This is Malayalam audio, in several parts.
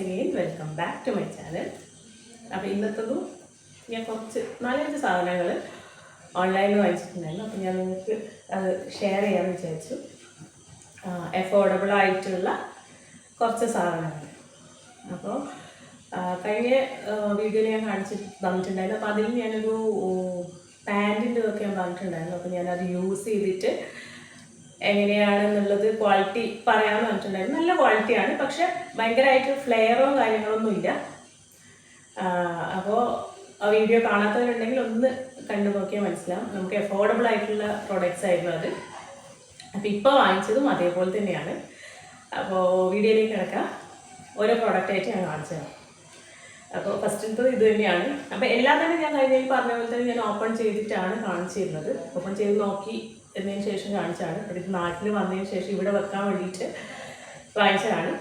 Again welcome back to my channel അപ്പോൾ ഇന്നത്തതും ഞാൻ കുറച്ച് നാലഞ്ച് സാധനങ്ങൾ ഓൺലൈനിൽ വാങ്ങിച്ചിട്ടുണ്ടായിരുന്നു. അപ്പോൾ ഞാൻ നിങ്ങൾക്ക് അത് ഷെയർ ചെയ്യാമെന്ന് വിചാരിച്ചു. എഫോർഡബിൾ ആയിട്ടുള്ള കുറച്ച് സാധനങ്ങൾ അപ്പോൾ കഴിഞ്ഞ വീഡിയോയിൽ ഞാൻ കാണിച്ച് തന്നിട്ടുണ്ടായിരുന്നു അപ്പോൾ അതിൽ ഞാനൊരു പാന്റിന്റെ ഒക്കെ ഞാൻ പറഞ്ഞിട്ടുണ്ടായിരുന്നു. അപ്പോൾ ഞാനത് യൂസ് ചെയ്തിട്ട് എങ്ങനെയാണെന്നുള്ളത് ക്വാളിറ്റി പറയാമെന്ന് പറഞ്ഞിട്ടുണ്ടായിരുന്നു. നല്ല ക്വാളിറ്റിയാണ് പക്ഷെ ഭയങ്കരമായിട്ട് ഫ്ലെയറോ കാര്യങ്ങളൊന്നും ഇല്ല. അപ്പോൾ ആ വീഡിയോ കാണാത്തവരുണ്ടെങ്കിൽ ഒന്ന് കണ്ടു നോക്കിയാൽ മനസ്സിലാവും. നമുക്ക് എഫോർഡബിൾ ആയിട്ടുള്ള പ്രോഡക്റ്റ്സ് ആയിരുന്നു അത്. അപ്പോൾ ഇപ്പോൾ വാങ്ങിച്ചതും അതേപോലെ തന്നെയാണ്. അപ്പോൾ വീഡിയോയിലേക്ക് കിടക്കാം. ഓരോ പ്രോഡക്റ്റായിട്ട് ഞാൻ കാണിച്ചു തരാം. അപ്പോൾ ഫസ്റ്റിലത്തത് ഇത് തന്നെയാണ്. അപ്പോൾ എല്ലാം തന്നെ ഞാൻ കഴിഞ്ഞതിൽ പറഞ്ഞ പോലെ തന്നെ ഞാൻ ഓപ്പൺ ചെയ്തിട്ടാണ് കാണിച്ചിരുന്നത് ഓപ്പൺ ചെയ്ത് നോക്കി എന്നതിന് ശേഷം കാണിച്ചാണ്. ഇത് നാട്ടിൽ വന്നതിന് ശേഷം ഇവിടെ വെക്കാൻ വേണ്ടിയിട്ട് വാങ്ങിച്ചതാണ്.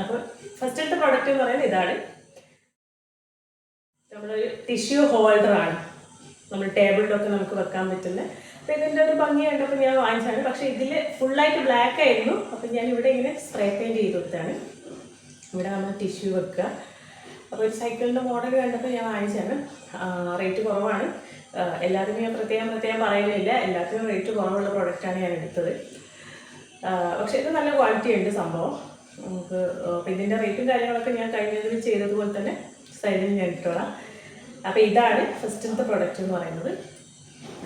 അപ്പോൾ ഫസ്റ്റത്തെ പ്രോഡക്റ്റ് എന്ന് പറയുന്നത് ഇതാണ്. നമ്മളൊരു ടിഷ്യൂ ഹോൾഡറാണ് നമ്മൾ ടേബിളിലൊക്കെ നമുക്ക് വെക്കാൻ പറ്റുന്ന. അപ്പോൾ ഇതിന്റെ ഒരു ഭംഗി കണ്ടപ്പോൾ ഞാൻ വാങ്ങിച്ചതാണ്. പക്ഷേ ഇതിൽ ഫുള്ളായിട്ട് ബ്ലാക്ക് ആയിരുന്നു. അപ്പോൾ ഞാൻ ഇവിടെ ഇങ്ങനെ സ്പ്രേ പെയിന്റ് ചെയ്ത് കൊടുത്താണ്. ഇവിടെ നമ്മൾ ടിഷ്യൂ വെക്കുക. അപ്പോൾ ഒരു സൈക്കിളിന്റെ മോഡൽ കണ്ടപ്പോൾ ഞാൻ വാങ്ങിച്ചാണ് റേറ്റ് കുറവാണ്. എല്ലാത്തിനും ഞാൻ പ്രത്യേകം പ്രത്യേകം പറയുന്നില്ല. എല്ലാത്തിനും റേറ്റ് കുറവുള്ള പ്രൊഡക്റ്റാണ് ഞാൻ എടുത്തത്. പക്ഷേ ഇത് നല്ല ക്വാളിറ്റി ഉണ്ട് സംഭവം. നമുക്ക് അപ്പോൾ ഇതിന്റെ റേറ്റും കാര്യങ്ങളൊക്കെ ഞാൻ കഴിഞ്ഞതിൽ ചെയ്തതുപോലെ തന്നെ സൈഡിൽ ഞാൻ ഇട്ടോളാം. അപ്പോൾ ഇതാണ് ഫസ്റ്റത്തെ പ്രൊഡക്റ്റ് എന്ന് പറയുന്നത്.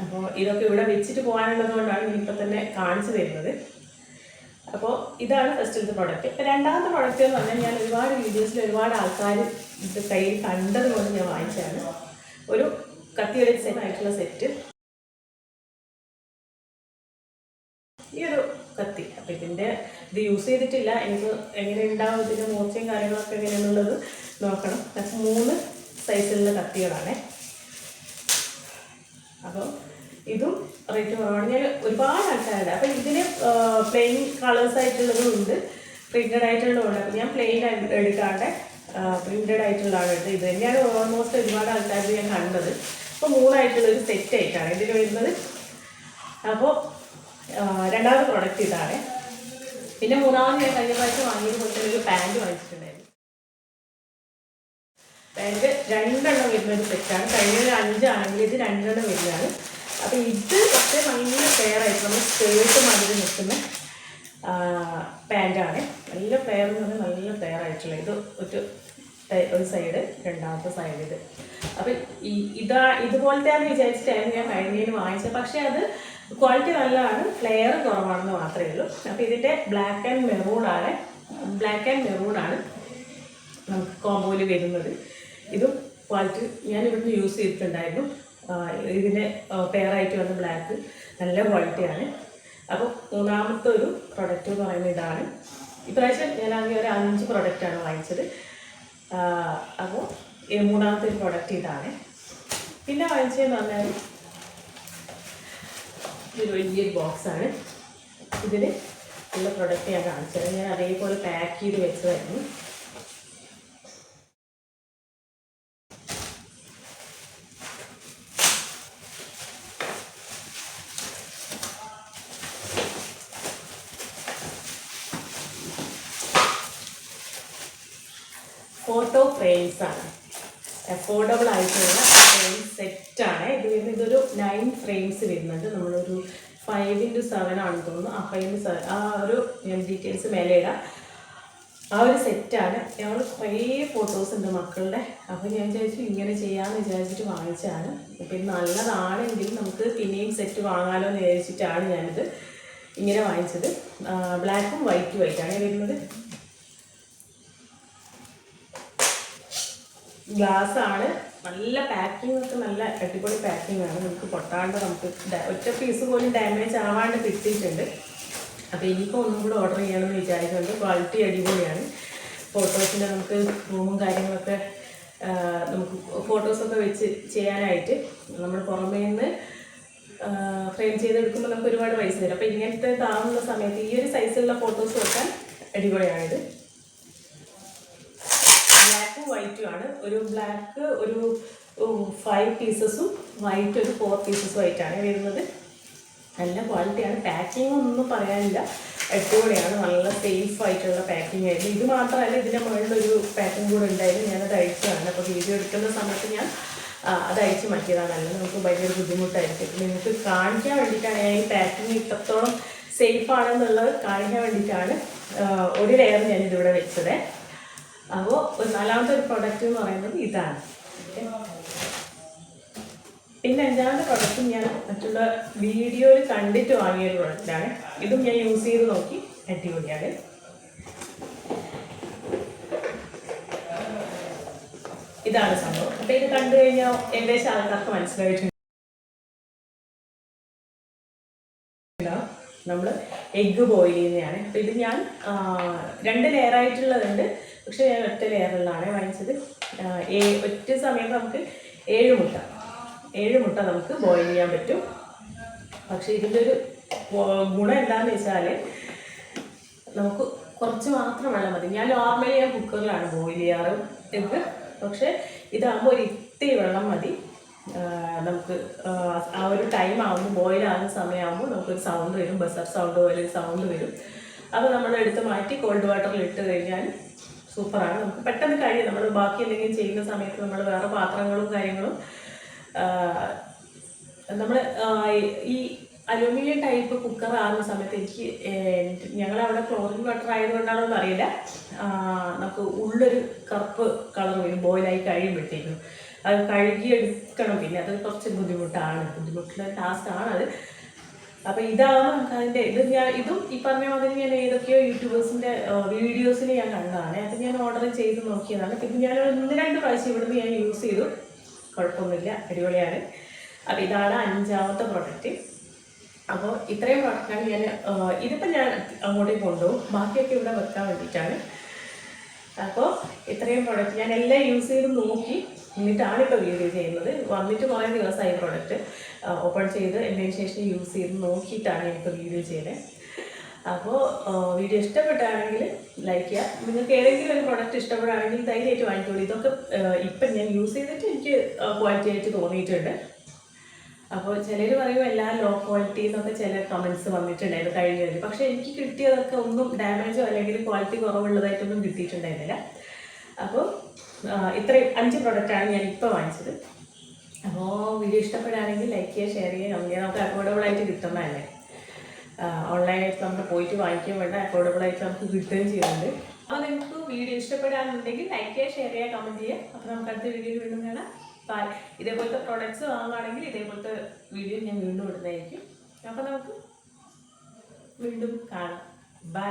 അപ്പോൾ ഇതൊക്കെ ഇവിടെ വെച്ചിട്ട് പോകാനുള്ളത് കൊണ്ടാണ് ഞാനിപ്പോൾ തന്നെ കാണിച്ചു തരുന്നത്. അപ്പോൾ ഇതാണ് ഫസ്റ്റത്തെ പ്രോഡക്റ്റ് ഇപ്പോൾ രണ്ടാമത്തെ പ്രോഡക്റ്റ് എന്ന് പറഞ്ഞാൽ ഞാൻ ഒരുപാട് വീഡിയോസിൽ ഒരുപാട് ആൾക്കാർ ഇത് കയ്യിൽ കണ്ടതുകൊണ്ട് ഞാൻ വാങ്ങിച്ചതാണ്. ഒരു കത്തിയൊരു സെറ്റ് ആയിട്ടുള്ള സെറ്റ് കത്തി. അപ്പം ഇതിന്റെ ഇത് യൂസ് ചെയ്തിട്ടില്ല. എനിക്ക് എങ്ങനെ ഉണ്ടാവും ഇതിന്റെ മൂർച്ചയും കാര്യങ്ങളൊക്കെ എങ്ങനെയാണെന്നുള്ളത് നോക്കണം. അത് മൂന്ന് സൈസിലുള്ള കത്തികളാണേ. അപ്പോൾ ഇതും റേറ്റ് കുറവാണ്. ഞാൻ ഒരുപാട് ആൾക്കാരുണ്ട്. അപ്പം ഇതിന് പ്ലെയിൻ കളേഴ്സ് ആയിട്ടുള്ളതും ഉണ്ട്. പ്രിന്റഡ് ആയിട്ടുള്ളതുണ്ട് അപ്പം ഞാൻ പ്ലെയിൻ എടുക്കാണ്ട് പ്രിന്റഡ് ആയിട്ടുള്ളതാണ് എടുത്തത്. ഇത് തന്നെയാണ് ഓൾമോസ്റ്റ് ഒരുപാട് ആൾക്കാർ ഞാൻ കണ്ടത്. അപ്പോൾ മൂന്നായിട്ടുള്ളൊരു സെറ്റ് ആയിട്ടാണ് ഇതിന് വരുന്നത്. അപ്പോൾ രണ്ടാമത്തെ പ്രോഡക്റ്റ് ഇതാണ്. പിന്നെ മൂന്നാമത് ഞാൻ കഴിഞ്ഞ പ്രാവശ്യം വാങ്ങിയത് പോലെ തന്നെ ഒരു പാന്റ് വാങ്ങിച്ചിട്ടുണ്ടായിരുന്നു. പാന്റ് രണ്ടെണ്ണം വരുന്ന ഒരു സെറ്റാണ് കഴിഞ്ഞ അഞ്ചാണെങ്കിൽ ഇത് രണ്ടെണ്ണം വരുന്നതാണ്. അപ്പോൾ ഇത് പക്ഷേ ഭയങ്കര ഫെയറായിട്ട് നമ്മൾ സ്കേർട്ട് മാതിരി നിൽക്കുന്ന പാന്റാണ്. നല്ല ഫെയർ എന്ന് പറഞ്ഞാൽ നല്ല ഫെയർ ഇത് ഒരു ഒരു സൈഡ് രണ്ടാമത്തെ സൈഡ് ഇത്. അപ്പം ഈ ഇതാ ഇതുപോലത്തെയാണെന്ന് വിചാരിച്ചിട്ടായിരുന്നു ഞാൻ കഴിഞ്ഞതിന് വാങ്ങിച്ചത്. പക്ഷേ അത് ക്വാളിറ്റി നല്ലതാണ്. ഫ്ലെയർ കുറവാണെന്ന് മാത്രമേ ഉള്ളൂ. അപ്പോൾ ഇതിന്റെ ബ്ലാക്ക് ആൻഡ് മെറൂൺ ആണ്. ബ്ലാക്ക് ആൻഡ് മെറൂൺ ആണ് നമുക്ക് കോമ്പോയിൽ വരുന്നത്. ഇതും ക്വാളിറ്റി ഞാൻ ഇവിടുന്ന് യൂസ് ചെയ്തിട്ടുണ്ടായിരുന്നു. ഇതിന്റെ പെയറായിട്ട് വന്ന ബ്ലാക്ക് നല്ല ക്വാളിറ്റിയാണ് അപ്പോൾ മൂന്നാമത്തെ ഒരു പ്രൊഡക്റ്റ് എന്ന് പറയുന്നത് ഇതാണ്. ഇപ്രാവശ്യം അങ്ങനെ ഒരു അഞ്ച് പ്രൊഡക്റ്റാണ് വാങ്ങിച്ചത്. അപ്പോൾ മൂന്നാമത്തെ ഒരു പ്രൊഡക്റ്റ് ഇതാണ്. പിന്നെ വാങ്ങിച്ചതെന്ന് പറഞ്ഞാൽ ഇതൊരു വലിയൊരു ബോക്സാണ് ഇതിൽ ഉള്ള പ്രൊഡക്റ്റ് ഞാൻ കാണിച്ചത് ഞാൻ അതേപോലെ പാക്ക് ചെയ്ത് വെച്ചതായിരുന്നു. ഫോട്ടോ ഫ്രെയിംസ് ആണ്. അഫോർഡബിൾ ആയിട്ടുള്ള ഫ്രെയിം സെറ്റാണ് ഇത് വരുന്നത് ഇതൊരു നയൻ ഫ്രെയിംസ് വരുന്നുണ്ട്. നമ്മളൊരു ഫൈവ് ഇന്റു സെവൻ ആണെന്ന് തോന്നുന്നു. ആ ഫൈവ് ഇന്റു സെവൻ ആ ഒരു ഞാൻ ഡീറ്റെയിൽസ് മേലെ ഇടാം. ആ ഒരു സെറ്റാണ് ഞങ്ങൾ കുറേ ഫോട്ടോസ് ഉണ്ട് മക്കളുടെ. അപ്പോൾ ഞാൻ വിചാരിച്ചു ഇങ്ങനെ ചെയ്യാമെന്ന് വിചാരിച്ചിട്ട് വാങ്ങിച്ചതാണ്. അപ്പോൾ ഇത് നല്ലതാണെങ്കിൽ നമുക്ക് പിന്നെയും സെറ്റ് വാങ്ങാമല്ലോ എന്ന് വിചാരിച്ചിട്ടാണ് ഞാനിത് ഇങ്ങനെ വാങ്ങിച്ചത്. ബ്ലാക്കും വൈറ്റും ആയിട്ടാണ് വരുന്നത്. ഗ്ലാസ് ആണ് നല്ല പാക്കിംഗ് ഒക്കെ നല്ല അടിപൊളി പാക്കിംഗ് ആണ്. നമുക്ക് പൊട്ടാണ്ട് നമുക്ക് ഒറ്റ പീസ് പോലും ഡാമേജ് ആവാണ്ട് കിട്ടിയിട്ടുണ്ട്. അപ്പോൾ ഇനിയിപ്പോൾ ഒന്നും കൂടെ ഓർഡർ ചെയ്യണമെന്ന് വിചാരിക്കുന്നുണ്ട്. ക്വാളിറ്റി അടിപൊളിയാണ്. ഫോട്ടോസിന്റെ നമുക്ക് റൂമും കാര്യങ്ങളൊക്കെ നമുക്ക് ഫോട്ടോസൊക്കെ വെച്ച് ചെയ്യാനായിട്ട് നമ്മൾ പുറമേ നിന്ന് ഫ്രെയിം ചെയ്തെടുക്കുമ്പോൾ നമുക്ക് ഒരുപാട് പൈസ തരും. അപ്പോൾ ഇങ്ങനത്തെ താങ്ങുന്ന സമയത്ത് ഈ ഒരു സൈസിലുള്ള ഫോട്ടോസ് വെക്കാൻ അടിപൊളിയാണിത് ബ്ലാക്കും വൈറ്റും ആണ്. ഒരു ബ്ലാക്ക് ഒരു ഫൈവ് പീസസും വൈറ്റ് ഒരു ഫോർ പീസസും ആയിട്ടാണ് വരുന്നത്. നല്ല ക്വാളിറ്റിയാണ് പാക്കിംഗ് ഒന്നും പറയാനില്ല. അടിപൊളിയാണ്. നല്ല സേഫ് ആയിട്ടുള്ള പാക്കിംഗ് ആയിരുന്നു. ഇത് മാത്രമല്ല ഇതിന്റെ മുകളിലൊരു പാക്കിംഗ് കൂടെ ഉണ്ടായിരുന്നു. ഞാനത് അയച്ചതാണ് അപ്പോൾ വീഡിയോ എടുക്കുന്ന സമയത്ത് ഞാൻ അത് അയച്ച് മാറ്റിയതാണ്. അല്ലെങ്കിൽ നമുക്ക് ഭയങ്കര ബുദ്ധിമുട്ടായിരിക്കും. നിങ്ങൾക്ക് കാണിക്കാൻ വേണ്ടിയിട്ടാണ്. ഞാൻ ഈ പാക്കിംഗ് ഇത്രത്തോളം സേഫ് ആണെന്നുള്ളത് കാണിക്കാൻ വേണ്ടിയിട്ടാണ് ഒരു ലെയർ ഞാനിതിവിടെ വെച്ചത്. അപ്പോൾ നാലാമത്തെ ഒരു പ്രൊഡക്റ്റ് എന്ന് പറയുന്നത് ഇതാണ്. പിന്നെ അഞ്ചാമത്തെ പ്രൊഡക്റ്റ് ഞാൻ മറ്റുള്ള വീഡിയോയിൽ കണ്ടിട്ട് വാങ്ങിയ ഒരു പ്രൊഡക്റ്റാണ് ഇതും ഞാൻ യൂസ് ചെയ്ത് നോക്കി. അടിപൊളിയാണ്. ഇതാണ് സംഭവം. അപ്പൊ ഇത് കണ്ടു കഴിഞ്ഞാൽ ഏകദേശം ആൾക്കാർക്ക് മനസ്സിലായിട്ടുണ്ട് നമ്മൾ എഗ്ഗ് ബോയിൽ ചെയ്യുന്നതാണ്. അപ്പോൾ ഇത് ഞാൻ രണ്ട് ലെയറായിട്ടുള്ളതുണ്ട് പക്ഷേ ഞാൻ ഒറ്റ ലെയറിലാണ് വാങ്ങിച്ചത്. ഏ- ഒറ്റ സമയത്ത് നമുക്ക് ഏഴ് മുട്ട. ഏഴ് മുട്ട നമുക്ക് ബോയിൽ ചെയ്യാൻ പറ്റും. പക്ഷേ ഇതിന്റെ ഒരു ഗുണം എന്താണെന്ന് വെച്ചാൽ നമുക്ക് കുറച്ച് മാത്രം വെള്ളം മതി. ഞാൻ നോർമലി ഞാൻ കുക്കറിലാണ് ബോയിൽ ചെയ്യാറ്. എഗ്ഗ് പക്ഷേ ഇതാകുമ്പോൾ ഒരു ഇത്തിരി വെള്ളം മതി. നമുക്ക് ആ, ഒരു ടൈം ആകുമ്പോൾ ബോയിലാകുന്ന സമയമാകുമ്പോൾ നമുക്കൊരു സൗണ്ട് വരും ബസർ സൗണ്ട് പോലെ സൗണ്ട് വരും. അപ്പോൾ നമ്മൾ എടുത്ത് മാറ്റി കോൾഡ് വാട്ടറിൽ ഇട്ട് കഴിഞ്ഞാൽ സൂപ്പറാണ്. നമുക്ക് പെട്ടെന്ന് കഴിയും. നമ്മൾ ബാക്കി എന്തെങ്കിലും ചെയ്യുന്ന സമയത്ത് നമ്മൾ വേറെ പാത്രങ്ങളും കാര്യങ്ങളും നമ്മൾ ഈ അലുമിനിയം ടൈപ്പ് കുക്കർ ആകുന്ന സമയത്ത് എനിക്ക് ഞങ്ങളവിടെ ക്ലോറിൻ വാട്ടർ ആയതുകൊണ്ടാണോ എന്ന് അറിയില്ല നമുക്ക് ഉള്ളൊരു കറുപ്പ് കളർ വരും ബോയിലായി കഴിയുമ്പോഴത്തേക്കും. അത് കഴുകി എടുക്കണം പിന്നെ അത് കുറച്ച് ബുദ്ധിമുട്ടാണ്. ബുദ്ധിമുട്ടുള്ള ടാസ്ക് ആണ് അത്. അപ്പോൾ ഇതാകുമ്പോൾ നമുക്ക് അതിന്റെ ഇത് ഞാൻ ഇതും ഈ പറഞ്ഞ മാതിരി ഞാൻ ഏതൊക്കെയോ യൂട്യൂബേഴ്സിന്റെ വീഡിയോസിൽ ഞാൻ കണ്ടതാണ്. അത് ഞാൻ ഓർഡർ ചെയ്ത് നോക്കിയതാണ്. പിന്നെ ഞാൻ ഒന്ന് രണ്ട് പ്രാവശ്യം ഇവിടുന്ന് ഞാൻ യൂസ് ചെയ്തു. കുഴപ്പമൊന്നുമില്ല. അടിപൊളിയാണ്. അപ്പോൾ ഇതാണ് അഞ്ചാമത്തെ പ്രൊഡക്റ്റ് അപ്പോൾ ഇത്രയും പ്രൊഡക്റ്റാണ് ഞാൻ ഇതിപ്പോൾ ഞാൻ അങ്ങോട്ടേക്ക് കൊണ്ടുപോകും. ബാക്കിയൊക്കെ ഇവിടെ വെക്കാൻ വേണ്ടിയിട്ടാണ്. അപ്പോൾ ഇത്രയും പ്രോഡക്റ്റ് ഞാൻ എല്ലാം യൂസ് ചെയ്ത് നോക്കി എന്നിട്ടാണ് ഇപ്പോൾ വീഡിയോ ചെയ്യുന്നത്. വന്നിട്ട് കുറേ ദിവസമായി പ്രോഡക്റ്റ് ഓപ്പൺ ചെയ്ത് എന്നതിന് ശേഷം യൂസ് ചെയ്ത് നോക്കിയിട്ടാണ് ഞാനിപ്പോൾ വീഡിയോ ചെയ്തത് അപ്പോൾ വീഡിയോ ഇഷ്ടപ്പെട്ടാണെങ്കിൽ ലൈക്ക് ചെയ്യുക. നിങ്ങൾക്ക് ഏതെങ്കിലും ഒരു പ്രോഡക്റ്റ് ഇഷ്ടപ്പെടുകയാണെങ്കിൽ ധൈര്യമായിട്ട് വാങ്ങിക്കോളൂ. ഇതൊക്കെ ഇപ്പം ഞാൻ യൂസ് ചെയ്തിട്ട് എനിക്ക് ക്വാളിറ്റി ആയിട്ട് തോന്നിയിട്ടുണ്ട്. അപ്പോൾ ചിലർ പറയും എല്ലാ ലോ ക്വാളിറ്റി എന്നൊക്കെ ചില കമൻസ് വന്നിട്ടുണ്ടായിരുന്നു കഴിഞ്ഞതിൽ പക്ഷേ എനിക്ക് കിട്ടിയതൊക്കെ ഒന്നും ഡാമേജോ അല്ലെങ്കിൽ ക്വാളിറ്റി കുറവുള്ളതായിട്ടൊന്നും കിട്ടിയിട്ടുണ്ടായിരുന്നില്ല. അപ്പോൾ ഇത്രയും അഞ്ച് പ്രൊഡക്റ്റാണ് ഞാൻ ഇപ്പോൾ വാങ്ങിച്ചത്. അപ്പോൾ വീഡിയോ ഇഷ്ടപ്പെടുകയാണെങ്കിൽ ലൈക്ക് ചെയ്യുക ഷെയർ ചെയ്യുക കമന്റ് ചെയ്യുക. നമുക്ക് അഫോർഡബിൾ ആയിട്ട് കിട്ടുന്നതല്ലേ? ഓൺലൈനായിട്ട് നമുക്ക് പോയിട്ട് വാങ്ങിക്കാൻ വേണ്ട. അഫോർഡബിൾ ആയിട്ട് നമുക്ക് കിട്ടുകയും ചെയ്യുന്നുണ്ട്. അപ്പോൾ നിങ്ങൾക്ക് വീഡിയോ ഇഷ്ടപ്പെടുകയാണെന്നുണ്ടെങ്കിൽ ലൈക്ക് ചെയ്യുക ഷെയർ ചെയ്യുക കമന്റ് ചെയ്യുക. അപ്പോൾ നമുക്ക് അടുത്ത വീഡിയോയിൽ വീണ്ടും കാണാം. ബൈ ഇതേപോലത്തെ പ്രോഡക്റ്റ്സ് വാങ്ങുകയാണെങ്കിൽ ഇതേപോലത്തെ വീഡിയോ ഞാൻ വീണ്ടും ഇടുന്നതായിരിക്കും. അപ്പോൾ നമുക്ക് വീണ്ടും കാണാം. ബൈ